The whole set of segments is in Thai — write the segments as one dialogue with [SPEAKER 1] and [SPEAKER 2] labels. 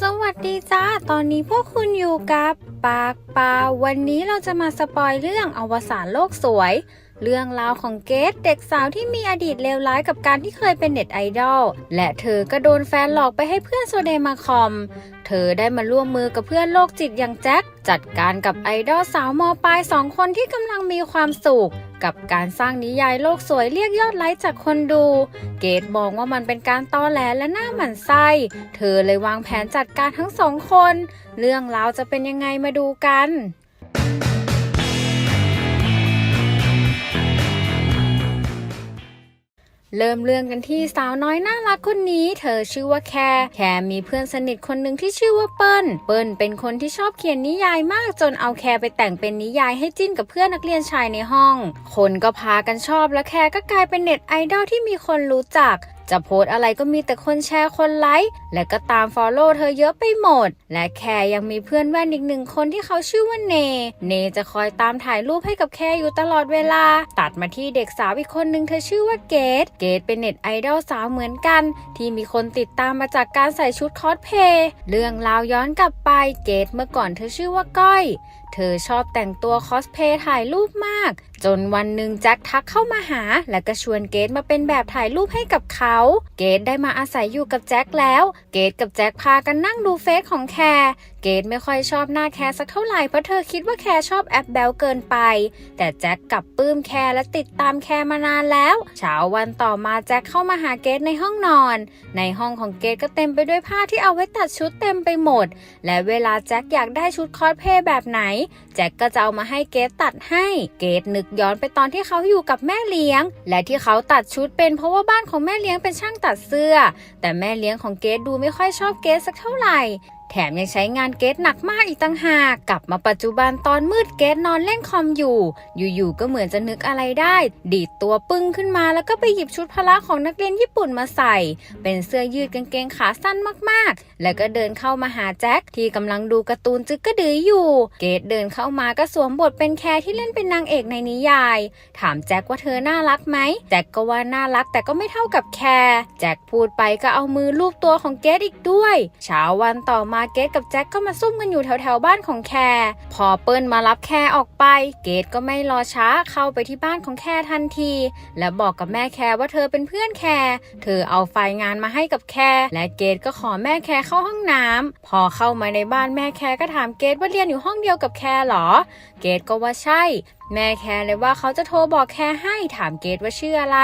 [SPEAKER 1] สวัสดีจ้า ตอนนี้พวกคุณอยู่กับปากปา วันนี้เราจะมาสปอยเรื่องอวสานโลกสวย เรื่องราวของเกดเด็กสาวที่มีอดีตเลวร้ายกับการที่เคยเป็นเน็ตไอดอล และเธอก็โดนแฟนหลอกไปให้เพื่อนโซเดมาคอม เธอได้มาร่วมมือกับเพื่อนโรคจิตอย่างแจ็คจัดการกับไอดอลสาวมปลายสองคนที่กำลังมีความสุข กับการสร้างนิยายโลกสวยเรียกยอดไลค์จากคนดู เกดมองว่ามันเป็นการตอแหลและหน้าหมันไส้ เธอเลยวางแผนจัดการทั้งสองคน เรื่องราวจะเป็นยังไงมาดูกัน เริ่มเรื่องกันที่สาวน้อยน่ารักคนนี้ เธอชื่อว่าแคร์แคร์มีเพื่อนสนิทคนหนึ่งที่ชื่อว่าเปิ้ลเปิ้ลเป็นคนที่ชอบเขียนนิยายมากจนเอาแคร์ไปแต่งเป็นนิยายให้จิ้นกับเพื่อนนักเรียนชายในห้อง คนก็พากันชอบและแคร์ก็กลายเป็นเน็ตไอดอลที่มีคนรู้จักจะโพสอะไรก็มีแต่คนแชร์คนไลค์และก็ตามฟอลโล่เธอเยอะไปหมด และแคร์ยังมีเพื่อนแว่นอีกหนึ่งคนที่เขาชื่อว่าเน เนจะคอยตามถ่ายรูปให้กับแคร์อยู่ตลอดเวลา ตัดมาที่เด็กสาวอีกคนหนึ่งเธอชื่อว่าเกดเกดเป็นเน็ตไอดอลสาวเหมือนกัน ที่มีคนติดตามมาจากการใส่ชุดคอสเพลย์เรื่องราวย้อนกลับไปเกดเมื่อก่อนเธอชื่อว่าก้อย เธอชอบแต่งตัวคอสเพย์ถ่ายรูปมาก จนวันหนึ่งแจ็คทักเข้ามาหา และก็ชวนเกดมาเป็นแบบถ่ายรูปให้กับเขา เกดได้มาอาศัยอยู่กับแจ็คแล้ว เกดกับแจ็คพากันนั่งดูเฟซของแคร์ เกดไม่ค่อยชอบหน้าแคร์สักเท่าไหร่เพราะเธอคิดว่าแคร์ชอบแอปแบลเกินไป แต่แจ็คกลับปลื้มแคร์และติดตามแคร์มานานแล้ว เช้าวันต่อมาแจ็คเข้ามาหาเกดในห้องนอน ในห้องของเกดก็เต็มไปด้วยผ้าที่เอาไว้ตัดชุดเต็มไปหมด และเวลาแจ็คอยากได้ชุดคอสเพย์แบบไหน แจ็คก็จะเอามาให้เกดตัดให้ เกดนึกย้อนไปตอนที่เขาอยู่กับแม่เลี้ยง และที่เขาตัดชุดเป็นเพราะว่าบ้านของแม่เลี้ยงเป็นช่างตัดเสื้อ แต่แม่เลี้ยงของเกดดูไม่ค่อยชอบเกดสักเท่าไหร่ แถมยังใช้งานเกดหนักมากอีกต่างหากกลับมาปัจจุบันตอนมืดเกดนอนเล่นคอมอยู่ อยู่ๆก็เหมือนจะนึกอะไรได้ ดีดตัวปึ้งขึ้นมาแล้วก็ไปหยิบชุดพละของนักเรียนญี่ปุ่นมาใส่ เป็นเสื้อยืดกางเกงขาสั้นมากๆ แล้วก็เดินเข้ามาหาแจ็คที่กำลังดูการ์ตูนจึกกระดืออยู่ เกดเดินเข้ามาก็สวมบทเป็นแคร์ที่เล่นเป็นนางเอกในนิยาย ถามแจ็คว่าเธอน่ารักไหมแจ็คก็ว่าน่ารักแต่ก็ไม่เท่ากับแคร์แจ็คพูดไปก็เอามือลูบตัวของเกดอีกด้วย เช้าวันต่อมาเกดกับแจ็คก็มาซุ่มกันอยู่แถวๆบ้านของแคร์พอเปิ้ลมารับแคร์ออกไป เกดก็ไม่รอช้าเข้าไปที่บ้านของแคร์ทันที และบอกกับแม่แคร์ว่าเธอเป็นเพื่อนแคร์เธอเอาไฟงานมาให้กับแคร์และเกดก็ขอแม่แคร์เข้าห้องน้ำพอเข้ามาในบ้านแม่แคร์ก็ถามเกดว่าเรียนอยู่ห้องเดียวกับแคร์เหรอ เกดก็ว่าใช่แม่แคร์เลยว่าเขาจะโทรบอกแคร์ให้ถามเกดว่าชื่ออะไร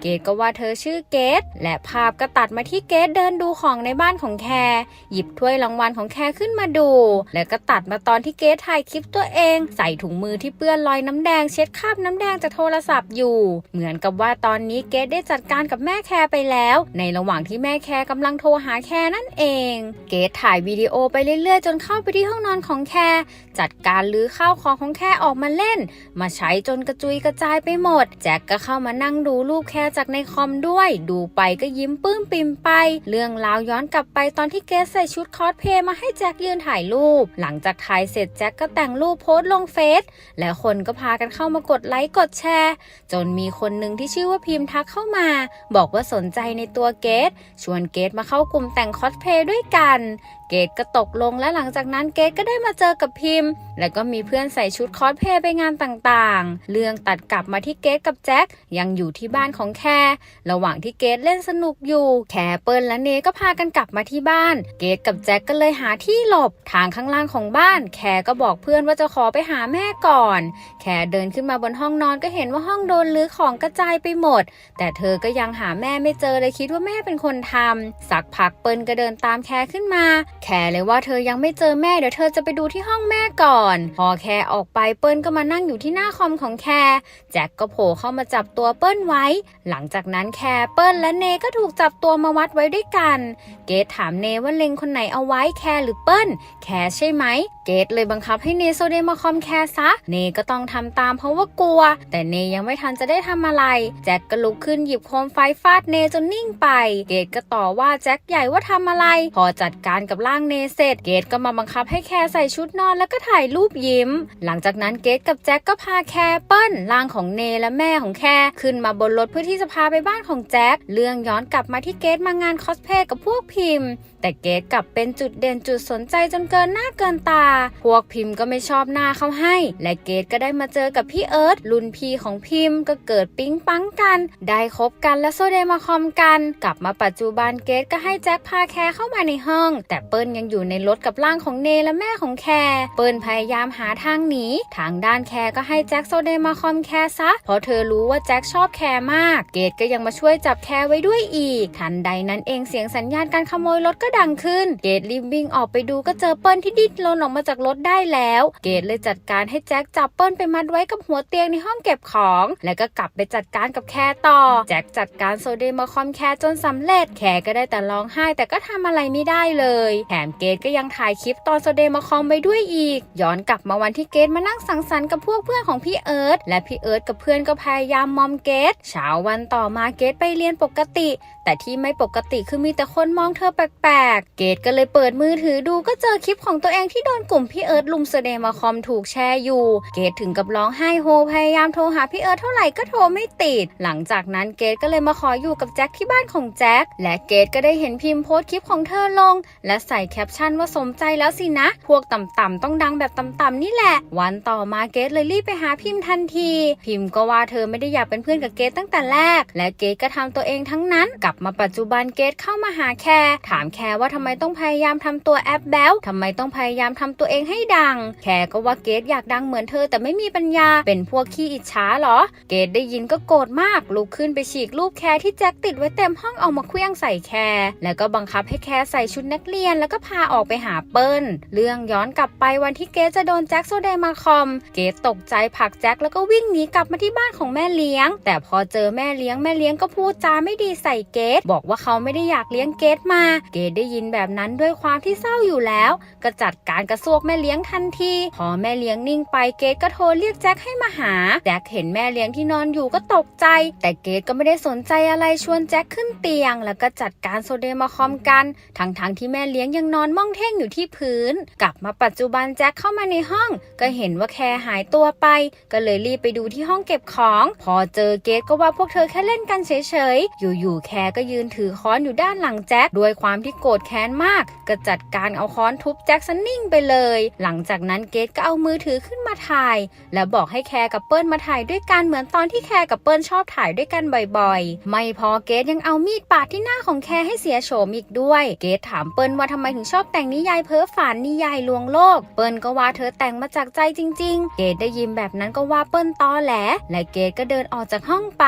[SPEAKER 1] เกดก็ว่าเธอชื่อเกดและภาพก็ตัดมาที่เกดเดินดูของในบ้านของแคร์หยิบถ้วยรางวัลของแคร์ขึ้นมาดู แล้วก็ตัดมาตอนที่เกดถ่ายคลิปตัวเอง ใส่ถุงมือที่เปื้อนรอยน้ำแดงเช็ดคราบน้ำแดงจากโทรศัพท์อยู่ เหมือนกับว่าตอนนี้เกดได้จัดการกับแม่แคร์ไปแล้ว ในระหว่างที่แม่แคร์กำลังโทรหาแคร์นั่นเอง เกดถ่ายวิดีโอไปเรื่อยๆ จนเข้าไปที่ห้องนอนของแคร์จัดการลื้อข้าวของของแคร์ออกมาเล่นมาใช้จนกระจุยกระจายไปหมด แจ็คก็เข้ามานั่งดูรูปแคร์จากในคอมด้วย ดูไปก็ยิ้มปื้มปิมไป เรื่องราวย้อนกลับไปตอนที่เกสใส่ชุดคอสเพลย์มาให้แจ็คยืนถ่ายรูป หลังจากถ่ายเสร็จแจ็คก็แต่งรูปโพสต์ลงเฟซและคนก็พากันเข้ามากดไลค์กดแชร์ จนมีคนหนึ่งที่ชื่อว่าพิมพ์ทักเข้ามา บอกว่าสนใจในตัวเกสชวนเกสมาเข้ากลุ่มแต่งคอสเพลย์ด้วยกัน เกดก็ตกลงและหลังจากนั้นเกดก็ได้มาเจอกับพิมพ์ แล้วก็มีเพื่อนใส่ชุดคอสเพลย์ไปงานต่างๆ เรื่องตัดกลับมาที่เกดกับแจ็คยังอยู่ที่บ้านของแคร์ระหว่างที่เกดเล่นสนุกอยู่ แคร์เปิลและเนก็พากันกลับมาที่บ้าน เกดกับแจ็คก็เลยหาที่หลบทางข้างล่างของบ้าน แคร์ก็บอกเพื่อนว่าจะขอไปหาแม่ก่อน แคร์เดินขึ้นมาบนห้องนอนก็เห็นว่าห้องโดนรื้อของกระจายไปหมด แต่เธอก็ยังหาแม่ไม่เจอเลยคิดว่าแม่เป็นคนทำสักพักเปิลก็เดินตามแคร์ขึ้นมาแคร์เลยว่าเธอยังไม่เจอแม่เดี๋ยวเธอจะไปดูที่ห้องแม่ก่อน พอแคร์ออกไปเปิ้ลก็มานั่งอยู่ที่หน้าคอมของแคร์แจ็คก็โผล่เข้ามาจับตัวเปิ้ลไว้ หลังจากนั้นแคร์เปิ้ลและเนก็ถูกจับตัวมาวัดไว้ด้วยกัน เกดถามเนว่าเล็งคนไหนเอาไว้แคร์หรือเปิ้ลแคร์ใช่ไหม เกตเลยบังคับให้เนโซเดมาคอมแคร์ซะ เนก็ต้องทำตามเพราะว่ากลัว แต่เนยังไม่ทันจะได้ทำอะไร แจ็คก็ลุกขึ้นหยิบโคมไฟฟาดเนจนนิ่งไป เกตก็ต่อว่าแจ็คใหญ่ว่าทำอะไร พอจัดการกับร่างเนเสร็จ เกตก็มาบังคับให้แคร์ใส่ชุดนอนแล้วก็ถ่ายรูปยิ้ม หลังจากนั้นเกตกับแจ็คก็พาแคร์เปิ้ลร่างของเนและแม่ของแคร์ขึ้นมาบนรถเพื่อที่จะพาไปบ้านของแจ็ค เรื่องย้อนกลับมาที่เกตมางานคอสเพลย์กับพวกพิมพ์ แต่เกตกลับเป็นจุดเด่นจุดสนใจจนเกินหน้าเกินตาพวกพิมพ์ก็ไม่ชอบหน้าเขาให้ และเกตก็ได้มาเจอกับพี่เอิร์ธรุ่นพี่ของพิมพ์ก็เกิดปิ๊งปังกัน ได้คบกันและโซเดมาคอมกัน กลับมาปัจจุบันเกตก็ให้แจ็คพาแคร์เข้ามาในห้อง แต่เปิ้ลยังอยู่ในรถกับร่างของเนและแม่ของแคร์เปิ้ลพยายามหาทางหนีทางด้านแคร์ก็ให้แจ็คโซเดมาคอมแคร์ซะเพราะเธอรู้ว่าแจ็คชอบแคร์มาก เกตก็ยังมาช่วยจับแคร์ไว้ด้วยอีก ทันใดนั้นเองเสียงสัญญาณการขโมยรถก็ดังขึ้น เกตรีบวิ่งออกไปดูก็เจอเปิ้ลที่ดิ้นรนออกมาจากรถได้แล้ว เกตเลยจัดการให้แจ็คจับเปิ้ลไปมัดไว้กับหัวเตียงในห้องเก็บของ แล้วก็กลับไปจัดการกับแคร์ต่อ แจ็คจัดการโซเดมาคอมแคร์จนสำเร็จ แคร์ก็ได้แต่ร้องไห้ แต่ก็ทำอะไรไม่ได้เลย แถมเกตก็ยังถ่ายคลิปตอนโซเดมาคอมไว้ด้วยอีก ย้อนกลับมาวันที่เกตมานั่งสังสรรค์กับพวกเพื่อนของพี่เอิร์ธและพี่เอิร์ธกับเพื่อนก็พยายามมอมเกตเช้าวันต่อมาเกตไปเรียนปกติ แต่ที่ไม่ปกติคือมีแต่คนมองเธอแปลกๆ เกตก็เลยเปิดมือถือดูก็เจอคลิปของตัวเองที่โดนกลุ่มพี่เอิร์ธลุมแสดมาคอมถูกแชร์อยู่ เกตถึงกับร้องไห้โฮพยายามโทรหาพี่เอิร์ธเท่าไหร่ก็โทรไม่ติด หลังจากนั้นเกตก็เลยมาขออยู่กับแจ็คที่บ้านของแจ็คและเกตก็ได้เห็นพิมพ์โพสต์คลิปของเธอลง และใส่แคปชั่นว่าสมใจแล้วสินะ พวกต่ำๆต้องดังแบบต่ำๆนี่แหละ วันต่อมาเกตเลยรีบไปหาพิมพ์ทันที พิมพ์ก็ว่าเธอไม่ได้อยากเป็นเพื่อนกับเกตตั้งแต่แรก และเกตก็ทำตัวเองทั้งนั้น กลับมาปัจจุบันเกตเข้ามาหาแคร์ถามแคร์ว่าทำไมต้องพยายามทำตัวแอปแบลทำไมต้องพยายามทำตัวเองให้ดังแคร์ก็ว่าเกตอยากดังเหมือนเธอแต่ไม่มีปัญญา เป็นพวกขี้อิจฉาเหรอ เกตได้ยินก็โกรธมาก ลุกขึ้นไปฉีกรูปแคร์ที่แจ็คติดไว้เต็มห้องเอามาเคลื่องใส่แคร์แล้วก็บังคับให้แคร์ใส่ชุดนักเรียนแล้วก็พาออกไปหาเปิ้ล เรื่องย้อนกลับไปวันที่เกตจะโดนแจ็คโซเดมาคอม เกตตกใจผลักแจ็คแล้วก็วิ่งหนีกลับมาที่บ้านของแม่เลี้ยง แต่พอเจอแม่เลี้ยงแม่เลี้ยงก็พูดจาไม่ดีใส่เกตบอกว่าเขาไม่ได้อยากเลี้ยงเกตมา เกตได้ยินแบบนั้นด้วยความที่เศร้าอยู่แล้ว ก็จัดการกระซวกแม่เลี้ยงทันที พอแม่เลี้ยงนิ่งไปเกตก็โทรเรียกแจ็คให้มาหา แจ็คเห็นแม่เลี้ยงที่นอนอยู่ก็ตกใจ แต่เกตก็ไม่ได้สนใจอะไรชวนแจ็คขึ้นเตียง แล้วก็จัดการโซเดมาคอมกัน ทั้งๆทที่แม่เลี้ยงยังนอนม่องเท่งอยู่ที่พื้น กลับมาปัจจุบันแจ็คเข้ามาในห้อง ก็เห็นว่าแคร์หายตัวไป ก็เลยรีบไปดูที่ห้องเก็บของ พอเจอเกตก็ว่าพวกเธอแค่เล่นกันเฉยๆ อยู่ๆแคร์ก็ยืนถือค้อนอยู่ด้านหลังแจ็คด้วยความที่โกรธแค้นมาก ก็จัดการเอาค้อนทุบแจ็คซะนิ่งไปเลยหลังจากนั้นเกตก็เอามือถือขึ้นมาถ่าย แล้วบอกให้แคร์กับเปิ้ลมาถ่ายด้วยกันเหมือนตอนที่แคร์กับเปิ้ลชอบถ่ายด้วยกันบ่อยๆ ไม่พอเกตยังเอามีดปาดที่หน้าของแคร์ให้เสียโฉมอีกด้วย เกตถามเปิ้ลว่าทำไมถึงชอบแต่งนิยายเพ้อฝันนิยายลวงโลก เปิ้ลก็ว่าเธอแต่งมาจากใจจริง ๆ เกตได้ยินแบบนั้นก็ว่าเปิ้ลตอแหล และเกตก็เดินออกจากห้องไป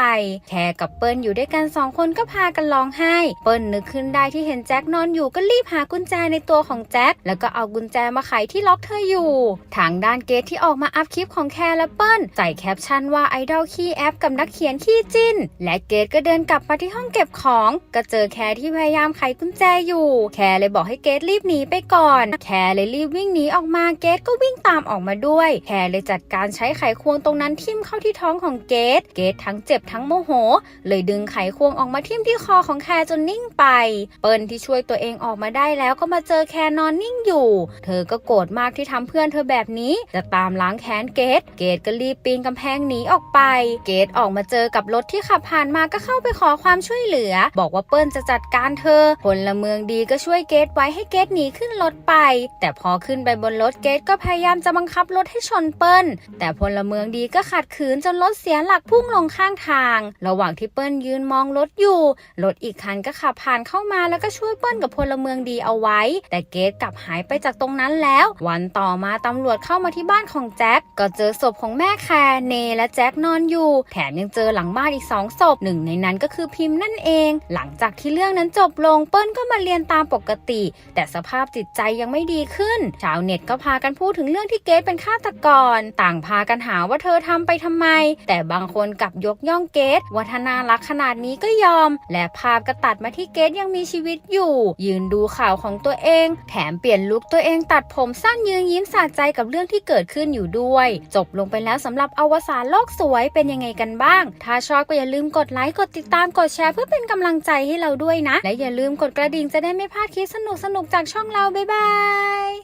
[SPEAKER 1] แคร์กับเปิ้ลอยู่ด้วยกันสองคนก็พากันร้องไห้ เปิ้ลนึกขึ้นได้ที่เห็นแจ็คนอนอยู่ก็รีบหากุญแจในตัวของแจ็คแล้วก็เอากุญแจมาไขที่ล็อกเธออยู่ ทางด้านเกตที่ออกมาอัพคลิปของแคร์และเปิ้ลใส่แคปชั่นว่าไอดอลขี้แอปกับนักเขียนขี้จิ้น และเกตก็เดินกลับมาที่ห้องเก็บของ ก็เจอแคร์ที่พยายามไขกุญแจอยู่ แคร์เลยบอกให้เกตรีบหนีไปก่อน แคร์เลยรีบวิ่งหนีออกมาเกตก็วิ่งตามออกมาด้วย แคร์เลยจัดการใช้ไขควงตรงนั้นทิ่มเข้าที่ท้องของเกต เกตทั้งเจ็บทั้งโมโห เลยดึงไขควงออกมาทิ่มที่คอของแคร์จนนิ่งไป เปิ้ลที่ช่วยตัวเองออกมาได้แล้วก็มาเจอแคร์นอนนิ่งอยู่ เธอก็โกรธมากที่ทำเพื่อนเธอแบบนี้ จะตามล้างแค้นเกต เกตก็รีบปีนกำแพงหนีออกไป เกตออกมาเจอกับรถที่ขับผ่านมาก็เข้าไปขอความช่วยเหลือ บอกว่าเปิ้ลจะจัดการเธอพลเมืองดีก็ช่วยเกตไว้ให้เกตหนีขึ้นรถไป แต่พอขึ้นไปบนรถเกตก็พยายามจะบังคับรถให้ชนเปิ้ล แต่พลเมืองดีก็ขัดขืนจนรถเสียหลักพุ่งลงข้างทาง ระหว่างที่เปิ้ลยืนมองรถอยู่ รถอีกคันก็ขับผ่านเข้ามาแล้วก็ช่วยเปิ้ลกับพลเมืองดีเอาไว้ แต่เกตกลับหายไปจากตรงนั้นแล้ววันต่อมาตำรวจเข้ามาที่บ้านของแจ็คก็เจอศพของแม่แคร์เนและแจ็คนอนอยู่ แถมยังเจอหลังบ้านอีกสองศพหนึ่งในนั้นก็คือพิมพ์นั่นเอง หลังจากที่เรื่องนั้นจบลงเปิ้ลก็มาเรียนตามปกติ แต่สภาพจิตใจยังไม่ดีขึ้น ชาวเน็ตก็พากันพูดถึงเรื่องที่เกตเป็นฆาตกร ต่างพากันหาว่าเธอทำไปทำไม แต่บางคนกลับยกย่องเกตว่าถ้าน่ารักขนาดนี้ก็ยอม และภาพก็ตัดมาที่เกตยังมีชีวิตอยู่ ยืนดูข่าวของตัวเอง แถมเปลี่ยนลุคตัวเองตัดผมสั้นยืนยิ้มสะใจกับเรื่องที่เกิดขึ้นอยู่ด้วย จบลงไปแล้วสำหรับอวสานโลกสวยเป็นยังไงกันบ้าง ถ้าชอบก็อย่าลืมกดไลค์กดติดตามกดแชร์เพื่อเป็นกำลังใจให้เราด้วยนะ และอย่าลืมกดกระดิ่งจะได้ไม่พลาดคลิปสนุกๆจากช่องเราบ๊ายบาย